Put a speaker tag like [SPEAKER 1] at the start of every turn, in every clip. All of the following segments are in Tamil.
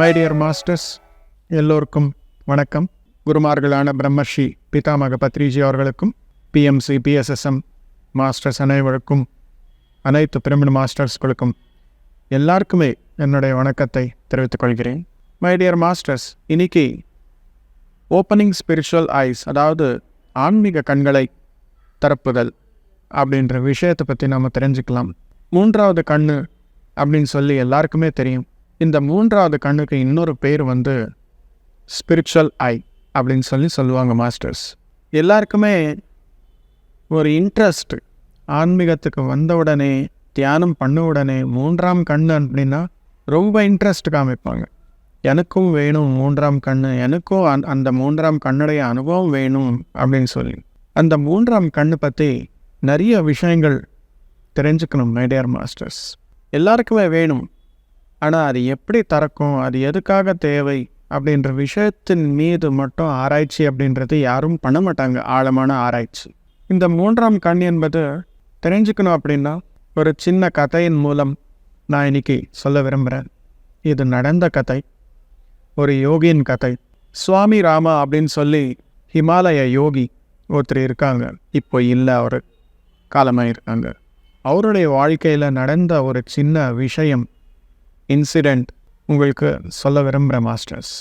[SPEAKER 1] மை டியர் மாஸ்டர்ஸ் எல்லோருக்கும் வணக்கம். குருமார்களான பிரம்மர்ஷி பிதாமக பத்ரிஜி அவர்களுக்கும் பிஎம்சி பிஎஸ்எஸ்எம் மாஸ்டர்ஸ் அனைவருக்கும் அனைத்து பிரமிட் மாஸ்டர்ஸ்களுக்கும் எல்லாருக்குமே என்னுடைய வணக்கத்தை தெரிவித்துக் கொள்கிறேன். மை டியர் மாஸ்டர்ஸ் இன்னைக்கு ஓப்பனிங் ஸ்பிரிச்சுவல் ஐஸ் அதாவது ஆன்மீக கண்களை திறப்புதல் அப்படின்ற விஷயத்தை பற்றி நாம் தெரிஞ்சுக்கலாம். மூன்றாவது கண் அப்படின்னு சொல்லி எல்லாருக்குமே தெரியும். இந்த மூன்றாவது கண்ணுக்கு இன்னொரு பேர் வந்து ஸ்பிரிச்சுவல் ஐ அப்படின்னு சொல்லி சொல்லுவாங்க மாஸ்டர்ஸ் எல்லாருக்குமே ஒரு இன்ட்ரெஸ்ட் ஆன்மீகத்துக்கு வந்த உடனே தியானம் பண்ண உடனே மூன்றாம் கண் அப்படின்னா ரொம்ப இன்ட்ரெஸ்ட் காமிப்பாங்க எனக்கும் வேணும் மூன்றாம் கண் எனக்கும் அந் அந்த மூன்றாம் கண்ணுடைய அனுபவம் வேணும் அப்படின்னு சொல்லி. அந்த மூன்றாம் கண்ணு பற்றி நிறைய விஷயங்கள் தெரிஞ்சுக்கணும் மைடியர் மாஸ்டர்ஸ் எல்லாருக்குமே வேணும். ஆனால் அது எப்படி திறக்கும்? அது எதுக்காக தேவை? அப்படின்ற விஷயத்தின் மீது மட்டும் ஆராய்ச்சி அப்படின்றது யாரும் பண்ண மாட்டாங்க. ஆழமான ஆராய்ச்சி. இந்த மூன்றாம் கண் என்பது தெரிஞ்சுக்கணும் அப்படின்னா ஒரு சின்ன கதையின் மூலம் நான் இன்னைக்கு சொல்ல விரும்புகிறேன் இது நடந்த கதை. ஒரு யோகியின் கதை. சுவாமி ராமா அப்படின்னு சொல்லி ஹிமாலய யோகி ஒருத்தர் இருக்காங்க. இப்போ இல்லை அவர். காலமாக இருக்காங்க அவருடைய வாழ்க்கையில் நடந்த ஒரு சின்ன விஷயம் இன்சிடெண்ட் உங்களுக்கு சொல்ல விரும்புகிற மாஸ்டர்ஸ்.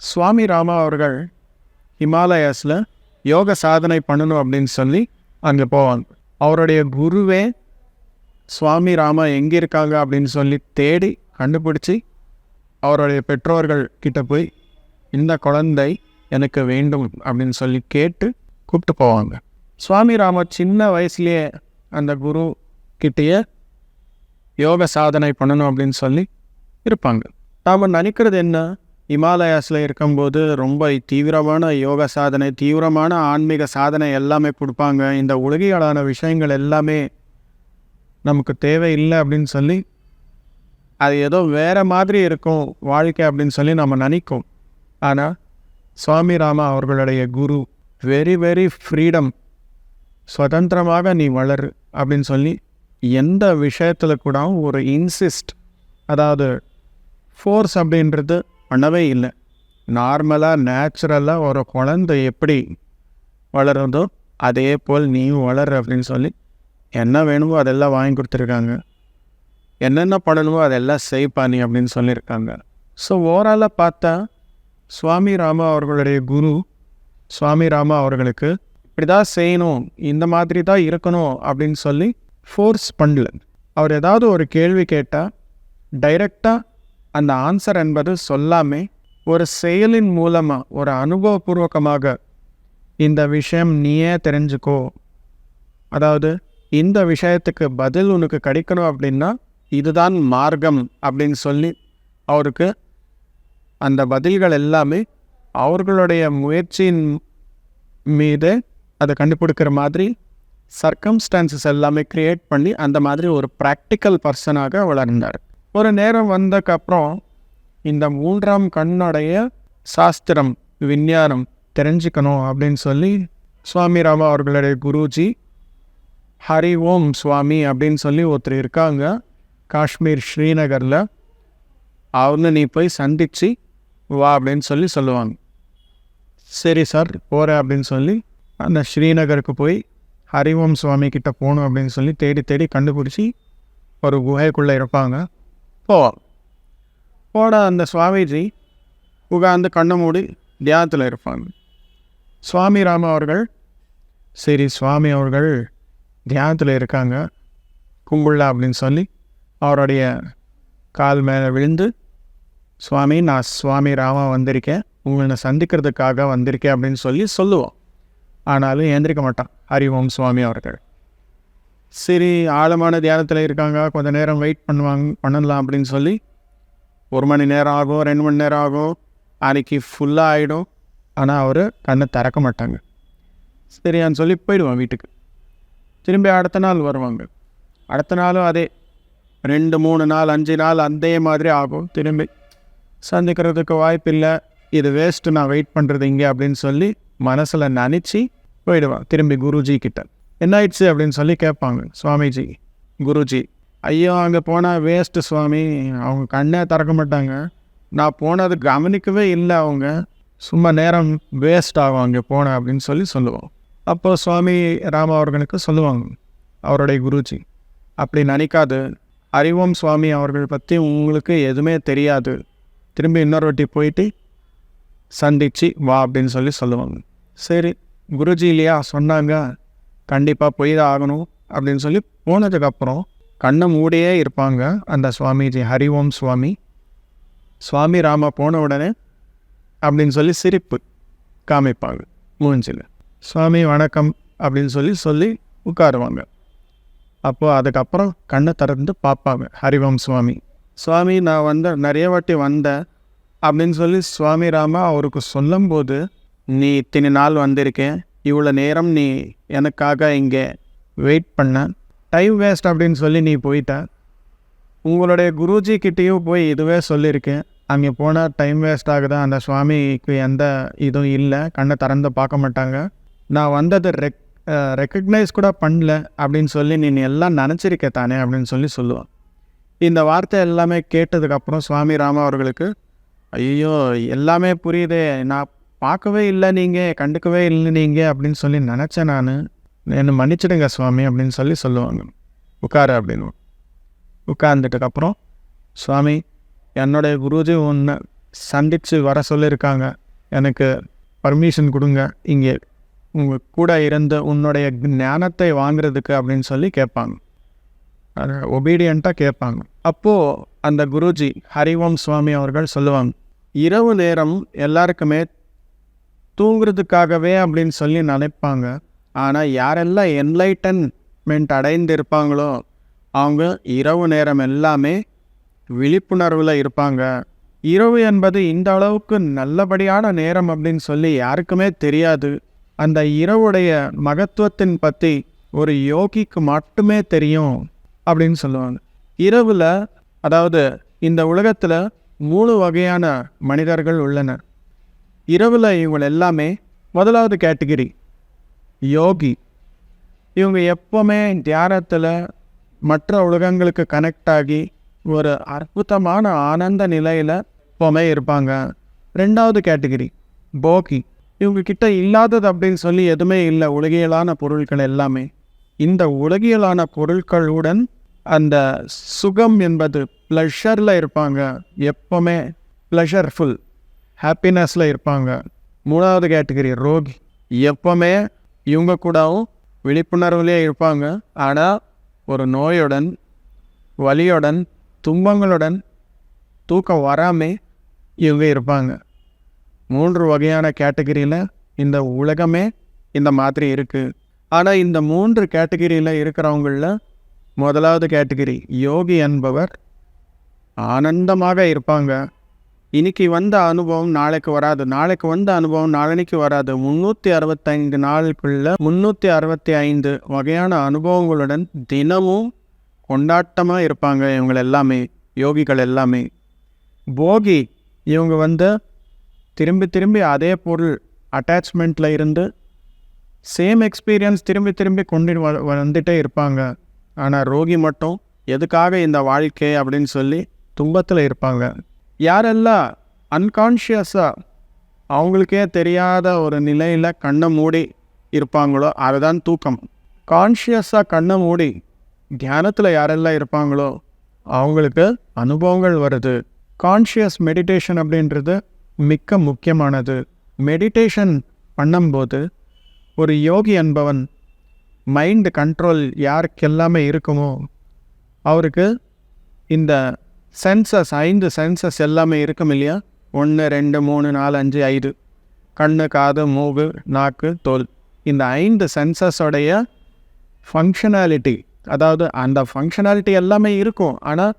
[SPEAKER 1] சுவாமி ராமா அவர்கள் ஹிமாலயாஸில் யோக சாதனை பண்ணணும் அப்படின்னு சொல்லி அங்கே போவாங்க. அவருடைய குருவே சுவாமி ராமா எங்கே இருக்காங்க அப்படின்னு சொல்லி தேடி கண்டுபிடிச்சி அவருடைய பெற்றோர்கள் கிட்ட போய் இந்த குழந்தை எனக்கு வேண்டும் அப்படின்னு சொல்லி கேட்டு கூப்பிட்டு போவாங்க. சுவாமி ராமா சின்ன வயசுலேயே அந்த குரு கிட்டேயே யோக சாதனை பண்ணணும் அப்படின்னு சொல்லி இருப்பாங்க. நாம் நினைக்கிறது என்ன? இமாலயாஸில் இருக்கும்போது ரொம்ப தீவிரமான யோக சாதனை தீவிரமான ஆன்மீக சாதனை எல்லாமே கொடுப்பாங்க. இந்த உலகியலான விஷயங்கள் எல்லாமே நமக்கு தேவையில்லை அப்படின்னு சொல்லி அது ஏதோ வேறு மாதிரி இருக்கும் வாழ்க்கை அப்படின்னு சொல்லி நம்ம நினைக்கும். ஆனால் சுவாமி ராமா அவர்களுடைய குரு வெரி வெரி ஃப்ரீடம் சுதந்திரமாக நீ வளரு அப்படின்னு சொல்லி எந்த விஷயத்தில் கூட ஒரு இன்சிஸ்ட் அதாவது ஃபோர்ஸ் அப்படின்றது பண்ணவே இல்லை. நார்மலாக நேச்சுரலாக ஒரு குழந்தை எப்படி வளருதோ அதே போல் நீ வளர் அப்படின்னு சொல்லி என்ன வேணுமோ அதெல்லாம் வாங்கி கொடுத்துருக்காங்க. என்னென்ன பண்ணணுமோ அதெல்லாம் செய்ப்பா நீ அப்படின்னு சொல்லியிருக்காங்க. ஸோ ஓவராலாக பார்த்தா சுவாமி ராமா அவர்களுடைய குரு சுவாமி ராமா அவர்களுக்கு இப்படி தான் செய்யணும் இந்த மாதிரி தான் இருக்கணும் அப்படின்னு சொல்லி ஃபோர்ஸ் பண்ணல. அவர் ஏதாவது ஒரு கேள்வி கேட்டால் டைரெக்டாக அந்த ஆன்சர் என்பது சொல்லாமே ஒரு செயலின் மூலமாக ஒரு அனுபவபூர்வகமாக இந்த விஷயம் நீயே தெரிஞ்சுக்கோ. அதாவது இந்த விஷயத்துக்கு பதில் உனக்கு கிடைக்கணும் அப்படின்னா இதுதான் மார்க்கம் அப்படின்னு சொல்லி அவருக்கு அந்த பதில்கள் எல்லாமே அவர்களுடைய முயற்சியின் மீது அதை கண்டுபிடிக்கிற மாதிரி சர்க்கம்ஸ்டான்சஸ் எல்லாமே க்ரியேட் பண்ணி அந்த மாதிரி ஒரு ப்ராக்டிக்கல் பர்சனாக வளர்ந்தார். ஒரு நேரம் வந்தக்கப்புறம் இந்த மூன்றாம் கண்ணுடைய சாஸ்திரம் விஞ்ஞானம் தெரிஞ்சுக்கணும் அப்படின்னு சொல்லி சுவாமி ராமா அவர்களுடைய குருஜி ஹரி ஓம் சுவாமி அப்படின்னு சொல்லி ஒருத்தர் இருக்காங்க காஷ்மீர் ஸ்ரீநகரில். அவங்க நீ போய் சந்தித்து வா அப்படின்னு சொல்லி சொல்லுவாங்க. சரி சார் போகிறேன் அப்படின்னு சொல்லி அந்த ஸ்ரீநகருக்கு போய் ஹரிஓம் சுவாமி கிட்டே போகணும் அப்படின்னு சொல்லி தேடி தேடி கண்டுபிடிச்சி ஒரு குகைக்குள்ளே இருப்பாங்க. போவோம் போட அந்த சுவாமிஜி உட்காந்து கண்ணை மூடி தியானத்தில் இருப்பாங்க. சுவாமி ராம அவர்கள் சரி சுவாமி அவர்கள் தியானத்தில் இருக்காங்க கும்புள்ளா அப்படின்னு சொல்லி அவருடைய கால் மேலே விழுந்து சுவாமி நான் சுவாமி ராமா வந்திருக்கேன். உங்களை சந்திக்கிறதுக்காக வந்திருக்கேன் அப்படின்னு சொல்லி சொல்லுவோம். ஆனாலும் ஏந்திரிக்க மாட்டான். ஹரி ஓம் சுவாமி அவர்கள். சரி ஆழமான தியானத்தில் இருக்காங்க. கொஞ்ச நேரம் வெயிட் பண்ணுவாங்க பண்ணலாம் அப்படின்னு சொல்லி ஒரு மணி நேரம் ஆகும் ரெண்டு மணி நேரம் ஆகும். அன்றைக்கி ஃபுல்லாக ஆகிடும் ஆனால் அவர் கண்ணை திறக்க மாட்டாங்க. சரியான்னு சொல்லி போயிடுவான் வீட்டுக்கு. திரும்பி அடுத்த நாள் வருவாங்க. அடுத்த நாளும் அதே. ரெண்டு மூணு நாள் அஞ்சு நாள் அதே மாதிரி ஆகும். திரும்பி சந்திக்கிறதுக்கு வாய்ப்பு இல்லை இது வேஸ்ட்டு நான் வெயிட் பண்ணுறது இங்கே அப்படின்னு சொல்லி மனசில் நினச்சி போயிடுவான். திரும்பி குருஜி கிட்ட என்ன ஆயிடுச்சு அப்படின்னு சொல்லி கேட்பாங்க. சுவாமிஜி குருஜி ஐயோ அங்கே போனால் வேஸ்ட்டு சுவாமி. அவங்க கண்ணே திறக்க மாட்டாங்க. நான் போனது கவனிக்கவே இல்லை அவங்க. சும்மா நேரம் வேஸ்ட் ஆகும் அங்கே போனேன் அப்படின்னு சொல்லி சொல்லுவோம். அப்போது சுவாமி ராம அவர்களுக்கு சொல்லுவாங்க அவருடைய குருஜி அப்படி நினைக்காது. அறிவோம் சுவாமி அவர்கள் பற்றி உங்களுக்கு எதுவுமே தெரியாது. திரும்பி இன்னொரு வாட்டி போயிட்டு சந்திச்சு வா அப்படின்னு சொல்லி சொல்லுவாங்க. சரி குருஜி இல்லையா? சொன்னாங்க. கண்டிப்பாக போய் தான் ஆகணும் அப்படின்னு சொல்லி போனதுக்கப்புறம் கண்ணை மூடியே இருப்பாங்க அந்த சுவாமிஜி ஹரிஓம் சுவாமி. சுவாமி ராமா போன உடனே அப்படின்னு சொல்லி சிரிப்பு காமிப்பாங்க மூஞ்சில். சுவாமி வணக்கம் அப்படின்னு சொல்லி சொல்லி உட்காருவாங்க. அப்போது அதுக்கப்புறம் கண்ணை திறந்து பார்ப்பாங்க ஹரிவம் சுவாமி. சுவாமி நான் வந்து நிறைய வாட்டி வந்தேன். அப்படின்னு சொல்லி சுவாமி ராமா அவருக்கு சொல்லும்போது நீ இத்தனை நாள் வந்திருக்கேன். இவ்வளோ நேரம் நீ எனக்காக இங்கே வெயிட் பண்ண. டைம் வேஸ்ட் அப்படின்னு சொல்லி நீ போயிட்ட. உங்களுடைய குருஜி கிட்டேயும் போய் இதுவே சொல்லியிருக்கேன். அங்கே போனால் டைம் வேஸ்ட் ஆகுதா? அந்த சுவாமிக்கு எந்த இதுவும் இல்லை. கண்ணை திறந்து பார்க்க மாட்டாங்க. நான் வந்தது ரெக் ரெக்கக்னைஸ் கூட பண்ணல. அப்படின்னு சொல்லி நீ எல்லாம் நினச்சிருக்க தானே? அப்படின்னு சொல்லி சொல்லுவான் இந்த வார்த்தை எல்லாமே கேட்டதுக்கப்புறம் சுவாமி ராமா அவர்களுக்கு ஐயோ எல்லாமே புரியுதே. நான் பார்க்கவே இல்லை நீங்கள் கண்டுக்கவே இல்லை நீங்கள் அப்படின்னு சொல்லி நினச்சேன் நான். என்னை மன்னிச்சிடுங்க சுவாமி அப்படின்னு சொல்லி சொல்லுவாங்க. உட்காரு அப்படின்னு. உட்கார்ந்துட்டுக்கப்புறம் சுவாமி என்னுடைய குருஜி உன்னை சந்தித்து வர சொல்லியிருக்காங்க. எனக்கு பர்மிஷன் கொடுங்க. இங்கே உங்கள் கூட இருந்து உன்னுடைய ஞானத்தை வாங்குறதுக்கு அப்படின்னு சொல்லி கேட்பாங்க. அதை ஒபீடியண்ட்டாக கேட்பாங்க. அப்போது அந்த குருஜி ஹரிவம் சுவாமி அவர்கள் சொல்லுவாங்க இரவு நேரம் எல்லாருக்குமே தூங்குறதுக்காகவே அப்படின்னு சொல்லி நினைப்பாங்க. ஆனால் யாரெல்லாம் என்லைட்டன்மெண்ட் அடைந்து இருப்பாங்களோ அவங்க இரவு நேரம் எல்லாமே விழிப்புணர்வில் இருப்பாங்க. இரவு என்பது இந்த அளவுக்கு நல்லபடியான நேரம் அப்படின்னு சொல்லி யாருக்குமே தெரியாது. அந்த இரவுடைய மகத்துவத்தின் பற்றி ஒரு யோகிக்கு மட்டுமே தெரியும் அப்படின்னு சொல்லுவாங்க. இரவில் அதாவது இந்த உலகத்தில் மூணு வகையான மனிதர்கள் உள்ளனர். இரவில் இவங்க எல்லாமே முதலாவது கேட்டகிரி யோகி. இவங்க எப்போவுமே தியானத்தில் மற்ற உலகங்களுக்கு கனெக்ட் ஆகி ஒரு அற்புதமான ஆனந்த நிலையில் எப்போவுமே இருப்பாங்க. ரெண்டாவது கேட்டகிரி போகி. இவங்க கிட்ட இல்லாதது அப்படின்னு சொல்லி எதுவுமே இல்லை. உலகியலான பொருட்கள் எல்லாமே. இந்த உலகியலான பொருட்களுடன் அந்த சுகம் என்பது ப்ளஷரில் இருப்பாங்க எப்போவுமே ப்ளஷர்ஃபுல் ஹாப்பினஸில் இருப்பாங்க மூணாவது கேட்டகரி ரோகி. எப்போவுமே இவங்க கூடவும் விழிப்புணர்வுலேயே இருப்பாங்க. ஆனால் ஒரு நோயுடன் வலியுடன் துன்பங்களுடன் தூக்கம் வராமே இவங்க இருப்பாங்க. மூன்று வகையான கேட்டகரியில் இந்த உலகமே இந்த மாதிரி இருக்குது ஆனால் இந்த மூன்று கேட்டகரியில் இருக்கிறவங்களில் முதலாவது கேட்டகரி. யோகி என்பவர் ஆனந்தமாக இருப்பாங்க. இன்னைக்கு வந்த அனுபவம் நாளைக்கு வராது. நாளைக்கு வந்த அனுபவம் நாளனைக்கு வராது. முந்நூற்றி அறுபத்தைந்து நாளுக்குள்ள முந்நூற்றி அறுபத்தி ஐந்து வகையான அனுபவங்களுடன் தினமும் கொண்டாட்டமாக இருப்பாங்க இவங்க எல்லாமே யோகிகள் எல்லாமே. போகி இவங்க வந்து திரும்பி திரும்பி அதே பொருள் அட்டாச்மெண்ட்டில் இருந்து சேம் எக்ஸ்பீரியன்ஸ் திரும்பி திரும்பி கொண்டு வ- வந்துட்டே இருப்பாங்க. ஆனால் ரோகி மட்டும் எதுக்காக இந்த வாழ்க்கை? அப்படின்னு சொல்லி துன்பத்தில் இருப்பாங்க. யாரெல்லாம் அன்கான்ஷியஸாக அவங்களுக்கே தெரியாத ஒரு நிலையில் கண்ணை மூடி இருப்பாங்களோ அதுதான் தூக்கம். கான்ஷியஸாக கண்ணை மூடி தியானத்தில் யாரெல்லாம் இருப்பாங்களோ அவங்களுக்கு அனுபவங்கள் வருது. கான்ஷியஸ் மெடிடேஷன் அப்படின்றது மிக்க முக்கியமானது. மெடிடேஷன் பண்ணும்போது ஒரு யோகி என்பவன் மைண்டு கண்ட்ரோல் யாருக்கு எல்லாமே இருக்குமோ அவருக்கு இந்த சென்சஸ் ஐந்து சென்சஸ் எல்லாமே இருக்கும் இல்லையா? ஒன்று ரெண்டு மூணு நாலு அஞ்சு ஐந்து. கண்ணு காது மூகு நாக்கு தோல். இந்த ஐந்து சென்சஸோடைய ஃபங்க்ஷனாலிட்டி அதாவது அந்த ஃபங்க்ஷனாலிட்டி எல்லாமே இருக்கும். ஆனால்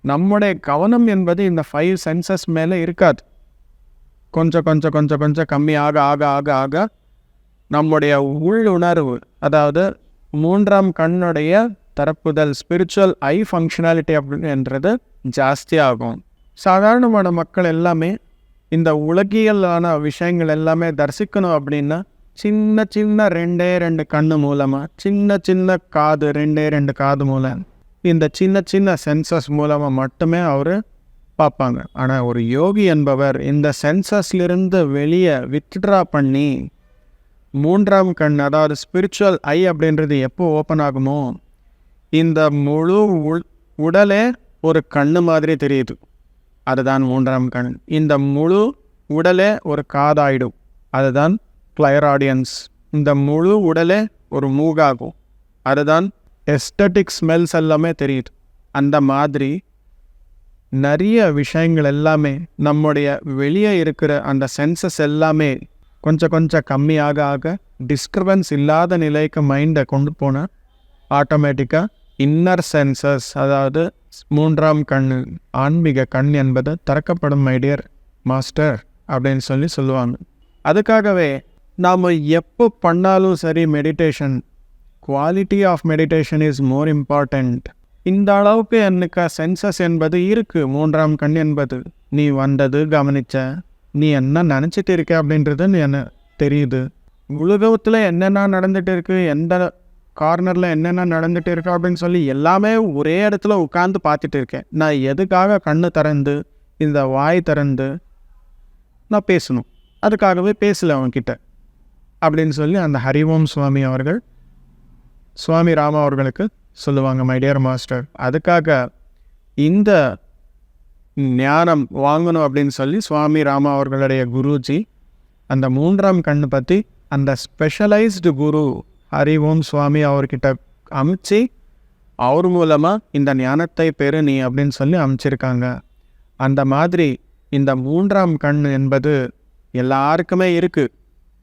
[SPEAKER 1] நம்முடைய கவனம் என்பது இந்த ஃபைவ் சென்சஸ் மேலே இருக்காது. கொஞ்சம் கொஞ்சம் கொஞ்சம் கொஞ்சம் கம்மி ஆக ஆக ஆக ஆக நம்முடைய உணர்வு அதாவது மூன்றாம் கண்ணுடைய தரப்புதல் ஸ்பிரிச்சுவல் ஐ ஃபங்க்ஷனாலிட்டி அப்படின்றது ஜாஸ்தியாகும். சாதாரணமான மக்கள் எல்லாமே இந்த உலகியலான விஷயங்கள் எல்லாமே தரிசிக்கணும் அப்படின்னா சின்ன சின்ன ரெண்டே ரெண்டு கண்ணு மூலமாக சின்ன சின்ன காது ரெண்டே ரெண்டு காது மூலம் இந்த சின்ன சின்ன சென்சஸ் மூலமாக மட்டுமே அவர் பார்ப்பாங்க. ஆனால் ஒரு யோகி என்பவர் இந்த சென்சஸ்லிருந்து வெளியே வித்ட்ரா பண்ணி மூன்றாம் கண் அதாவது ஸ்பிரிச்சுவல் ஐ அப்படின்றது எப்போ ஓப்பன் ஆகுமோ இந்த முழு உள் உடலே ஒரு கண்ணு மாதிரி தெரியுது. அதுதான் மூன்றாம் கண். இந்த முழு உடலே ஒரு காதாயிடும். அதுதான் கிளையராடியன்ஸ் இந்த முழு உடலே ஒரு மூகாகும். அதுதான் எஸ்தட்டிக் ஸ்மெல்ஸ் எல்லாமே தெரியுது. அந்த மாதிரி நிறைய விஷயங்கள் எல்லாமே நம்முடைய வெளியே இருக்கிற அந்த சென்சஸ் எல்லாமே கொஞ்சம் கொஞ்சம் கம்மியாக ஆக டிஸ்டர்பன்ஸ் இல்லாத நிலைக்கு மைண்டை கொண்டு போனால் ஆட்டோமேட்டிக்காக இன்னர் சென்சஸ் அதாவது மூன்றாம் கண் ஆன்மீக கண் என்பது திறக்கப்படும் மைடியர் மாஸ்டர் அப்படின்னு சொல்லி சொல்லுவாங்க. அதுக்காகவே நாம் எப்போ பண்ணாலும் சரி meditation quality of meditation is more important இந்த அளவுக்கு எனக்கு சென்சஸ் என்பது இருக்குது மூன்றாம் கண் என்பது. நீ வந்தது கவனித்த நீ என்ன நினச்சிட்டு இருக்க அப்படின்றது என்ன தெரியுது. உலகத்தில் என்னென்ன நடந்துட்டு இருக்கு எந்த கார்னரில் என்னென்ன நடந்துட்டு இருக்கு அப்படின்னு சொல்லி எல்லாமே ஒரே இடத்துல உட்காந்து பார்த்துட்டு இருக்கேன். நான் எதுக்காக கண்ணு திறந்து இந்த வாய் திறந்து நான் பேசணும்? அதுக்காகவே பேசல அவன்கிட்ட. அப்படின்னு சொல்லி அந்த ஹரிவோம் சுவாமி அவர்கள் சுவாமி ராமா அவர்களுக்கு சொல்லுவாங்க மை டியர் மாஸ்டர் அதுக்காக இந்த ஞானம் வாங்கணும் அப்படின்னு சொல்லி சுவாமி ராமா அவர்களுடைய குருஜி அந்த மூன்றாம் கண்ணு பற்றி அந்த ஸ்பெஷலைஸ்டு குரு ஹரி ஓம் சுவாமி அவர்கிட்ட அமுச்சு அவர் மூலமாக இந்த ஞானத்தை பெறு நீ அப்படின்னு சொல்லி அமுச்சிருக்காங்க. அந்த மாதிரி இந்த மூன்றாம் கண் என்பது எல்லாருக்குமே இருக்குது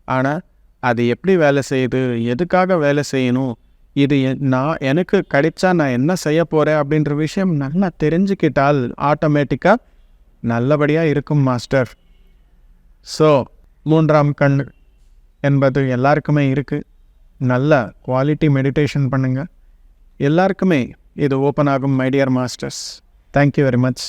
[SPEAKER 1] ஆனால் அது எப்படி வேலை செய்யுது? எதுக்காக வேலை செய்யணும்? இது நான் எனக்கு கிடைச்சா நான் என்ன செய்ய போகிறேன் அப்படின்ற விஷயம் நல்லா தெரிஞ்சுக்கிட்டால் ஆட்டோமேட்டிக்காக நல்லபடியாக இருக்கும் மாஸ்டர் ஸோ மூன்றாம் கண் என்பது எல்லாருக்குமே இருக்குது நல்ல குவாலிட்டி மெடிடேஷன் பண்ணுங்கள் எல்லாருக்குமே இது ஓப்பன் ஆகும் my dear masters thank you very much